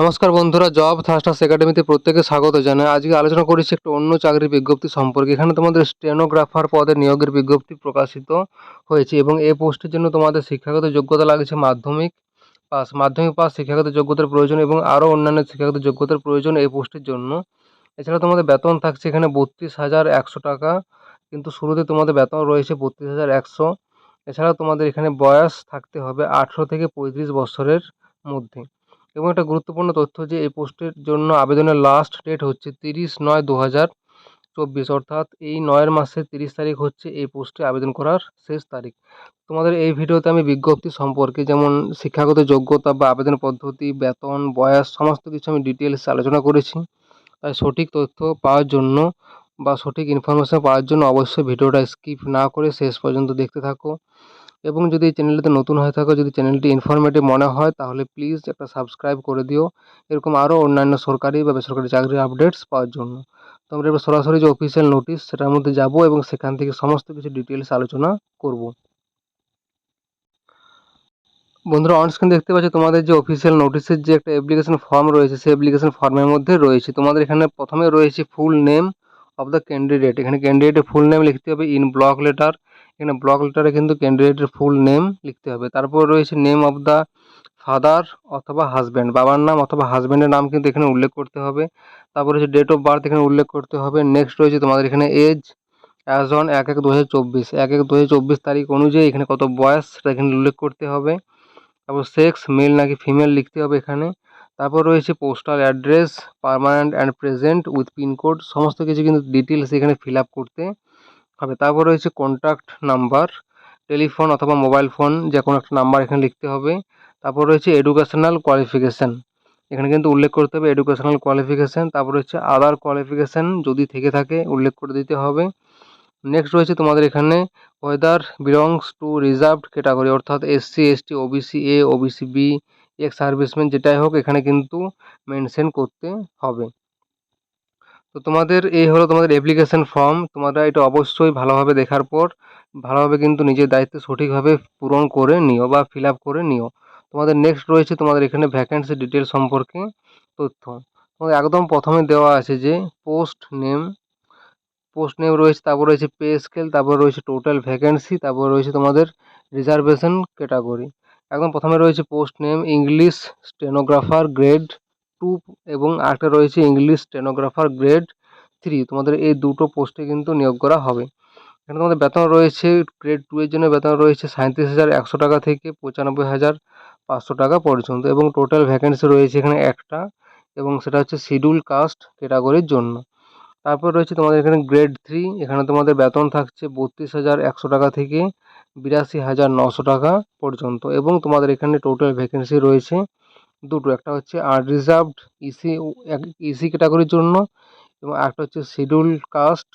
নমস্কার বন্ধুরা, জব থাস্টার্স একাডেমিতে প্রত্যেকে স্বাগত জানাই। আজকে আলোচনা করেছি একটু অন্য চাকরির বিজ্ঞপ্তি সম্পর্কে। এখানে তোমাদের স্টেনোগ্রাফার পদে নিয়োগের বিজ্ঞপ্তি প্রকাশিত হয়েছে এবং এই পোস্টের জন্য তোমাদের শিক্ষাগত যোগ্যতা লাগছে মাধ্যমিক পাস। মাধ্যমিক পাস শিক্ষাগত যোগ্যতার প্রয়োজন এবং আরও অন্যান্য শিক্ষাগত যোগ্যতার প্রয়োজন এই পোস্টের জন্য। এছাড়া তোমাদের বেতন থাকছে এখানে বত্রিশ হাজার একশো টাকা, কিন্তু শুরুতে তোমাদের বেতন রয়েছে বত্রিশ হাজার একশো। এছাড়াও তোমাদের এখানে বয়স থাকতে হবে আঠেরো থেকে পঁয়ত্রিশ বছরের মধ্যে। এবং একটা গুরুত্বপূর্ণ তথ্য যে এই পোস্টের জন্য আবেদনের লাস্ট ডেট হচ্ছে তিরিশ নয় দু হাজার চব্বিশ, অর্থাৎ এই নয়ের মাসের তিরিশ তারিখ হচ্ছে এই পোস্টে আবেদন করার শেষ তারিখ। তোমাদের এই ভিডিওতে আমি বিজ্ঞপ্তি সম্পর্কে যেমন শিক্ষাগত যোগ্যতা বা আবেদন পদ্ধতি, বেতন, বয়স, সমস্ত কিছু আমি ডিটেলসে আলোচনা করেছি। তাই সঠিক তথ্য পাওয়ার জন্য বা সঠিক ইনফরমেশান পাওয়ার জন্য অবশ্যই ভিডিওটা স্কিপ না করে শেষ পর্যন্ত দেখতে থাকো। এবং যদি এই চ্যানেলটিতে নতুন হয়ে থাকো, যদি চ্যানেলটি ইনফরমেটিভ মনে হয়, তাহলে প্লিজ একটা সাবস্ক্রাইব করে দিও। এরকম আরও অন্যান্য সরকারি বা বেসরকারি চাকরির আপডেটস পাওয়ার জন্য। তো আমরা এবার সরাসরি যে অফিসিয়াল নোটিশ সেটার মধ্যে যাব এবং সেখান থেকে সমস্ত কিছু ডিটেলস আলোচনা করব। বন্ধুরা অন স্ক্রিন দেখতে পাচ্ছ তোমাদের যে অফিসিয়াল নোটিশের যে একটা অ্যাপ্লিকেশন ফর্ম রয়েছে, সেই অ্যাপ্লিকেশন ফর্মের মধ্যে রয়েছে। তোমাদের এখানে প্রথমে রয়েছে full name of the candidate এখানে ক্যান্ডিডেটের ফুল নেম লিখতে হবে ইন ব্লক লেটার এখানে ব্লক লেটারে কিন্তু ক্যান্ডিডেটের ফুল নেম লিখতে হবে। তারপর রয়েছে নেম অফ দ্য ফাদার অথবা হাজব্যান্ড বাবার নাম অথবা হাজব্যান্ডের নাম কিন্তু এখানে উল্লেখ করতে হবে। তারপর হচ্ছে ডেট অফ বার্থ এখানে উল্লেখ করতে হবে। নেক্সট রয়েছে তোমাদের এখানে এজ অ্যাজ অন এক এক দু হাজার চব্বিশ। এক এক দু হাজার চব্বিশ তারিখ অনুযায়ী এখানে কত বয়স সেটা এখানে উল্লেখ করতে হবে। তারপর সেক্স মেল নাকি ফিমেল লিখতে হবে এখানে। তারপর রয়েছে postal address permanent and present with pincode সমস্ত কিছু কিন্তু ডিটেলস এখানে ফিল আপ করতে হবে। তারপর রয়েছে কন্ট্যাক্ট নাম্বার টেলিফোন অথবা মোবাইল ফোন যে কোনো একটা নাম্বার এখানে লিখতে হবে। তারপর রয়েছে এডুকেশনাল কোয়ালিফিকেশান এখানে কিন্তু উল্লেখ করতে হবে এডুকেশনাল কোয়ালিফিকেশান তারপর হচ্ছে আদার কোয়ালিফিকেশান যদি থেকে থাকে উল্লেখ করে দিতে হবে। নেক্সট রয়েছে তোমাদের এখানে whether belongs to reserved category অর্থাৎ SC ST OBC A OBC B ex serviceman যেটাই হোক এখানে কিন্তু মেনশন করতে হবে। তো তোমাদের এই হলো তোমাদের অ্যাপ্লিকেশান ফর্ম তোমরা এটা অবশ্যই ভালোভাবে দেখার পর, ভালোভাবে কিন্তু নিজের দায়িত্ব সঠিকভাবে পূরণ করে নিও বা ফিল আপ করে নিও। তোমাদের নেক্সট রয়েছে তোমাদের এখানে ভ্যাকেন্সি ডিটেল সম্পর্কে তথ্য। তোমাদের একদম প্রথমে দেওয়া আছে যে পোস্ট নেম পোস্ট নেম রয়েছে, তারপর রয়েছে পে স্কেল তারপর রয়েছে টোটাল ভ্যাকেন্সি তারপর রয়েছে তোমাদের রিজার্ভেশন ক্যাটাগরি একদম প্রথমে রয়েছে post name English stenographer grade two এবং আরেকটা রয়েছে ইংলিশ স্টেনোগ্রাফার গ্রেড থ্রি তোমাদের এই দুটো পোস্টে কিন্তু নিয়োগ করা হবে। এখানে তোমাদের বেতন রয়েছে গ্রেড টু এর জন্য বেতন রয়েছে সাঁইত্রিশ হাজার একশো টাকা থেকে পঁচানব্বই হাজার পাঁচশো টাকা পর্যন্ত এবং টোটাল ভ্যাকেন্সি রয়েছে এখানে একটা এবং সেটা হচ্ছে শিডিউল কাস্ট ক্যাটাগরির জন্য। তারপর রয়েছে তোমাদের এখানে গ্রেড থ্রি এখানে তোমাদের বেতন থাকছে বত্রিশ হাজার একশো টাকা থেকে বিরাশি হাজার নশো টাকা পর্যন্ত এবং তোমাদের এখানে টোটাল ভ্যাকেন্সি রয়েছে দুটো। একটা হচ্ছে আনরিজার্ভড ইসি ইসি ক্যাটাগরির জন্য এবং একটা হচ্ছে শিডিউল কাস্ট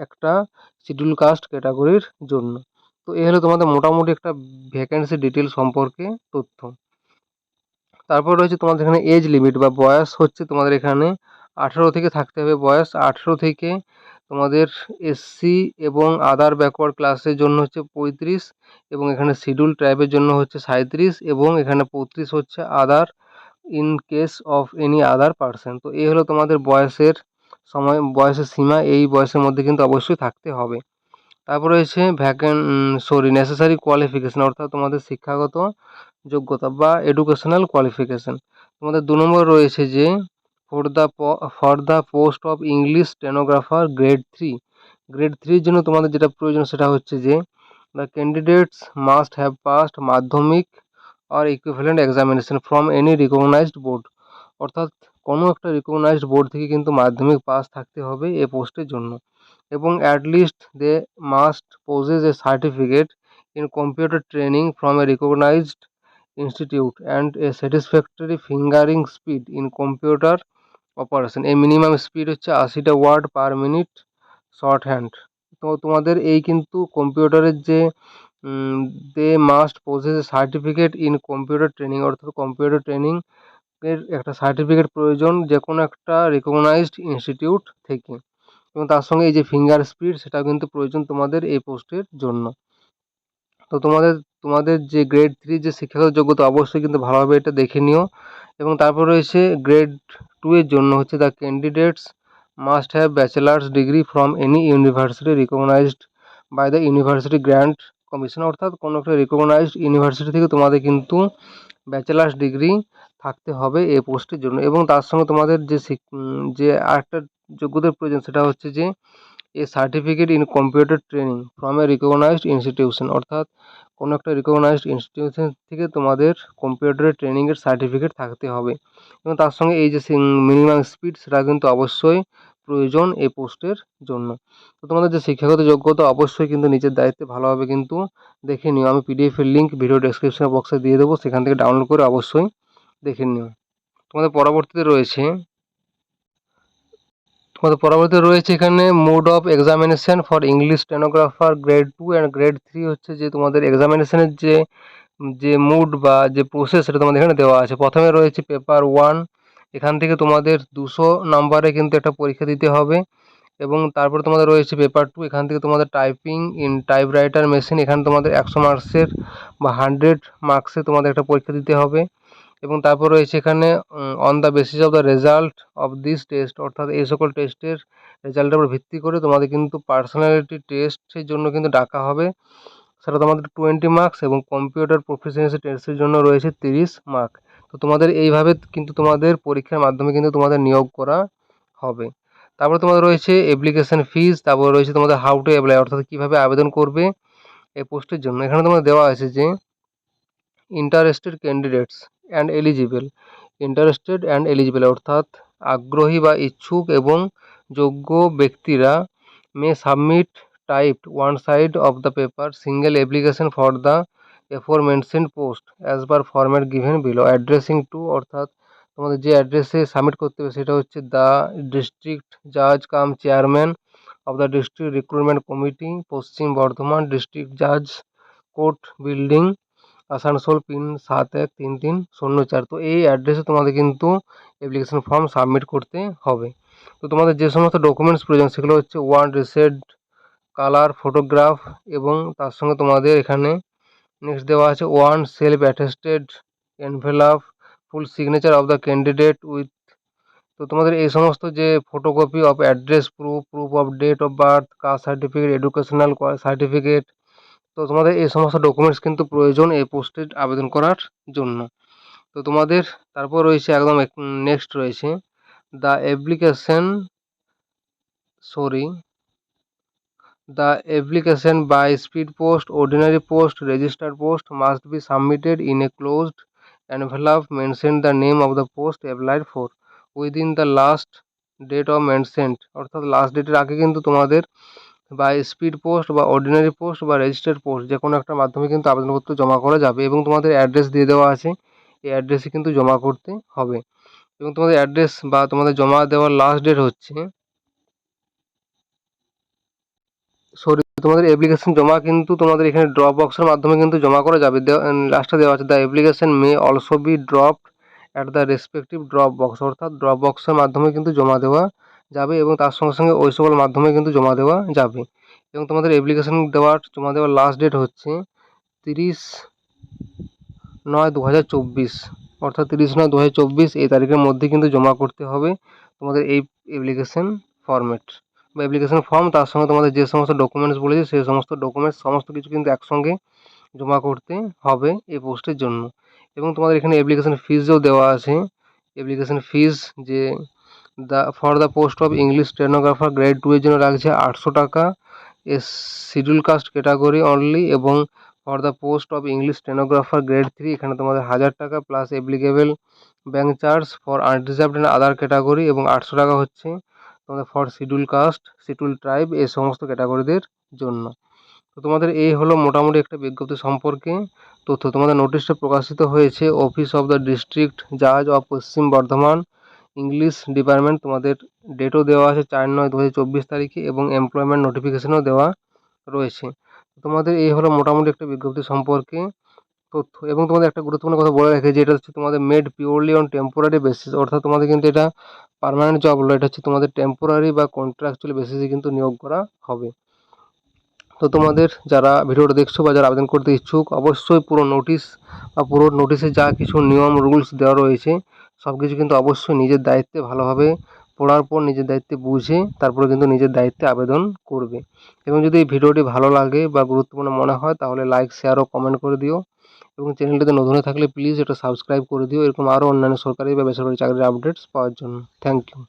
একটা শিডিউল কাস্ট ক্যাটাগরির জন্য। তো এই হলো তোমাদের মোটামুটি একটা ভ্যাকেন্সি ডিটেল সম্পর্কে তথ্য। তারপর রয়েছে তোমাদের এখানে এজ লিমিট বা বয়স হচ্ছে তোমাদের এখানে আঠেরো থেকে থাকতে হবে। বয়স আঠেরো থেকে তোমাদের এসসি এবং আদার ব্যাকওয়ার্ড ক্লাসের জন্য হচ্ছে পঁয়ত্রিশ এবং এখানে শিডিউল ট্রাইবের জন্য হচ্ছে সাঁইত্রিশ এবং এখানে পঁয়ত্রিশ হচ্ছে other in case of any other person তো এই হলো তোমাদের বয়সের সময়, বয়সের সীমা, এই বয়সের মধ্যে কিন্তু অবশ্যই থাকতে হবে। তারপর রয়েছে ভ্যাকেন সরি নেসেসারি কোয়ালিফিকেশান অর্থাৎ তোমাদের শিক্ষাগত যোগ্যতা বা এডুকেশনাল কোয়ালিফিকেশান তোমাদের দু নম্বর রয়েছে যে for the for the post of English stenographer grade three grade থ্রির জন্য তোমাদের যেটা প্রয়োজন সেটা হচ্ছে যে the candidates must have passed Madhyamik or equivalent examination from any recognised board অর্থাৎ কোনো একটা রিকগনাইজড বোর্ড থেকে কিন্তু মাধ্যমিক পাস থাকতে হবে এ পোস্টের জন্য। এবং at least they must possess a certificate in computer training from a recognised institute and a satisfactory fingering speed in computer operation এই মিনিমাম স্পিড হচ্ছে আশিটা word per minute shorthand তো তোমাদের এই কিন্তু কম্পিউটারের যে they must possess certificate in computer training অর্থাৎ কম্পিউটার ট্রেনিং এর একটা সার্টিফিকেট প্রয়োজন যে কোনো একটা রেকগনাইজড ইনস্টিটিউট থেকে। এবং তার সঙ্গে এই যে ফিঙ্গার স্পিড সেটাও কিন্তু প্রয়োজন তোমাদের এই পোস্টের জন্য। তো তোমাদের তোমাদের যে গ্রেড থ্রি যে শিক্ষাগত যোগ্যতা, অবশ্যই কিন্তু ভালোভাবে এটা দেখে নিও। এবং তারপর রয়েছে গ্রেড টু এর জন্য হচ্ছে the candidates must have bachelor's degree from any university recognised by the University Grant Commission অর্থাৎ কোনো একটা রিকগনাইজড ইউনিভার্সিটি থেকে তোমাদের কিন্তু ব্যাচেলার্স ডিগ্রি থাকতে হবে এই পোস্টের জন্য। এবং তার সঙ্গে তোমাদের যে যে আরেকটা যোগ্যতার প্রয়োজন সেটা হচ্ছে যে a certificate in computer training from a recognised institution অর্থাৎ কোনো একটা রিকগনাইজড ইনস্টিটিউশন থেকে তোমাদের কম্পিউটারের ট্রেনিংয়ের সার্টিফিকেট থাকতে হবে। এবং তার সঙ্গে এই যে মিনিমাম স্পিড সেটা কিন্তু অবশ্যই প্রয়োজন এই পোস্টের জন্য। তো তোমাদের যে শিক্ষাগত যোগ্যতা, অবশ্যই কিন্তু নিজের দায়িত্বে ভালোভাবে কিন্তু দেখে নিও। আমি পিডিএফের লিঙ্ক ভিডিও ডেসক্রিপশন বক্সে দিয়ে দেবো। সেখান থেকে ডাউনলোড করে অবশ্যই দেখে নিও। তোমাদের পরবর্তীতে রয়েছে তোমাদের পরবর্তীতে রয়েছে এখানে mode of examination for English stenographer grade two and grade three হচ্ছে যে তোমাদের এক্সামিনেশনের যে যে মুড বা যে প্রসেস সেটা তোমাদের এখানে দেওয়া আছে। প্রথমে রয়েছে পেপার ওয়ান এখান থেকে তোমাদের দুশো নাম্বারে কিন্তু একটা পরীক্ষা দিতে হবে এবং তারপরে তোমাদের রয়েছে পেপার টু এখান থেকে তোমাদের টাইপিং ইন টাইপরাইটার মেশিন এখানে তোমাদের একশো মার্কসের বা হান্ড্রেড মার্কসে তোমাদের একটা পরীক্ষা দিতে হবে। এবং তারপর রয়েছে এখানে on the basis of the result of this test অর্থাৎ এই সকল টেস্টের রেজাল্টের উপর ভিত্তি করে তোমাদের কিন্তু পার্সোনালিটি টেস্টের জন্য কিন্তু ডাকা হবে। সেটা তোমাদের টোয়েন্টি মার্কস এবং কম্পিউটার প্রফিসিয়েন্সি টেস্টের জন্য রয়েছে তিরিশ মার্ক তো তোমাদের এইভাবে কিন্তু তোমাদের পরীক্ষার মাধ্যমে কিন্তু তোমাদের নিয়োগ করা হবে। তারপরে তোমাদের রয়েছে অ্যাপ্লিকেশান ফিজ তারপর রয়েছে তোমাদের হাউ টু অ্যাপ্লাই অর্থাৎ কীভাবে আবেদন করবে এই পোস্টের জন্য। এখানে তোমাদের দেওয়া আছে যে interested candidates and eligible interested and eligible অর্থাৎ আগ্রহী বা ইচ্ছুক এবং যোগ্য ব্যক্তিরা may submit typed one side of the paper single application for the A four mention post as per format given below addressing to অর্থাৎ তোমাদের যে অ্যাড্রেসে সাবমিট করতে হবে সেটা হচ্ছে দ্য ডিস্ট্রিক্ট জাজ cum chairman of the district recruitment committee Paschim Bardhaman district জাজ কোর্ট বিল্ডিং আসানসোল পিন সাত এক তিন তিন শূন্য চার। তো এই অ্যাড্রেসে তোমাদের কিন্তু অ্যাপ্লিকেশন ফর্ম সাবমিট করতে হবে। তো তোমাদের যে সমস্ত ডকুমেন্টস প্রয়োজন, সেগুলো হচ্ছে ওয়ান রিসেড কালার ফটোগ্রাফ এবং তার সঙ্গে তোমাদের এখানে নেক্সট দেওয়া আছে one self attested envelope full signature of the candidate with তো তোমাদের এই সমস্ত যে photocopy of address proof proof of date of birth caste certificate educational certificate তো তোমাদের এই সমস্ত ডকুমেন্টস কিন্তু প্রয়োজন এই পোস্টে আবেদন করার জন্য। তো তোমাদের তারপর রয়েছে একদম নেক্সট রয়েছে the application sorry the application by speed post ordinary post registered post must be submitted in a closed envelope mention the name of the post applied for within the last date of mentioned অর্থাৎ last ডেটের আগে কিন্তু তোমাদের বা speed post বা ordinary post বা registered post যে কোনো একটা মাধ্যমে কিন্তু আবেদনপত্র জমা করা যাবে এবং তোমাদের অ্যাড্রেস দিয়ে দেওয়া আছে। এই অ্যাড্রেসে কিন্তু জমা করতে হবে। এবং তোমাদের অ্যাড্রেস বা তোমাদের জমা দেওয়ার লাস্ট ডেট হচ্ছে সরি তোমাদের অ্যাপ্লিকেশন জমা কিন্তু তোমাদের এখানে ড্রপ বক্সের মাধ্যমে কিন্তু জমা করা যাবে। লাস্টে দেওয়া আছে the application may also be dropped at the respective drop box অর্থাৎ ড্রপ বক্সের মাধ্যমে কিন্তু জমা দেওয়া যাবে এবং তার সঙ্গে সঙ্গে ওই সকল মাধ্যমে কিন্তু জমা দেওয়া যাবে। এবং তোমাদের অ্যাপ্লিকেশন দেওয়ার, জমা দেওয়ার লাস্ট ডেট হচ্ছে তিরিশ নয় দু হাজার চব্বিশ। অর্থাৎ তিরিশ নয় দু হাজার চব্বিশ এই তারিখের মধ্যে কিন্তু জমা করতে হবে তোমাদের এই অ্যাপ্লিকেশন ফরম্যাট বা অ্যাপ্লিকেশান ফর্ম তার সঙ্গে তোমাদের যে সমস্ত ডকুমেন্টস বলেছে সেই সমস্ত ডকুমেন্টস সমস্ত কিছু কিন্তু একসঙ্গে জমা করতে হবে এই পোস্টের জন্য। এবং তোমাদের এখানে অ্যাপ্লিকেশন ফিজও দেওয়া আছে। অ্যাপ্লিকেশন ফিজ যে the for the post of English stenographer grade two এর জন্য লাগছে আটশো টাকা। As schedule caste category only এবং for the post of English stenographer grade three এখানে তোমাদের হাজার টাকা plus applicable bank charge for unreserved and other category এবং আটশো টাকা হচ্ছে তোমাদের for schedule caste schedule tribe এই সমস্ত ক্যাটাগরিদের জন্য। তো তোমাদের এই হলো মোটামুটি একটা বিজ্ঞপ্তি সম্পর্কে তথ্য। তোমাদের নোটিশটা প্রকাশিত হয়েছে অফিস অফ দ্য ডিস্ট্রিক্ট জাজ of Paschim Bardhaman English department তোমাদের ডেটও দেওয়া আছে চার নয় দু তারিখে এবং এমপ্লয়মেন্ট নোটিফিকেশনও দেওয়া রয়েছে। তোমাদের এই হলো মোটামুটি একটা বিজ্ঞপ্তি সম্পর্কে তথ্য এবং তোমাদের একটা গুরুত্বপূর্ণ কথা বলে রাখি যে এটা হচ্ছে তোমাদের made purely on temporary basis অর্থাৎ তোমাদের কিন্তু এটা পার্মানেন্ট জব হলো, এটা হচ্ছে তোমাদের টেম্পোরারি বা কন্ট্রাকচুয়াল বেসিসে কিন্তু নিয়োগ করা হবে। তো তোমাদের যারা ভিডিওটা দেখছ বা যারা আবেদন করতে ইচ্ছুক, অবশ্যই পুরো নোটিশ বা পুরো নোটিশে যা কিছু নিয়ম রুলস দেওয়া রয়েছে সব কিছু কিন্তু অবশ্যই নিজের দায়িত্বে ভালোভাবে পড়ার পর নিজের দায়িত্বে বুঝে তারপরে কিন্তু নিজের দায়িত্বে আবেদন করবে। এবং যদি এই ভিডিওটি ভালো লাগে বা গুরুত্বপূর্ণ মনে হয় তাহলে লাইক শেয়ার ও কমেন্ট করে দিও। এবং চ্যানেলটিতে নতুন থাকলে প্লিজ এটা সাবস্ক্রাইব করে দিও। এরকম আরও অন্যান্য সরকারি বা বেসরকারি চাকরির আপডেটস পাওয়ার জন্য। Thank you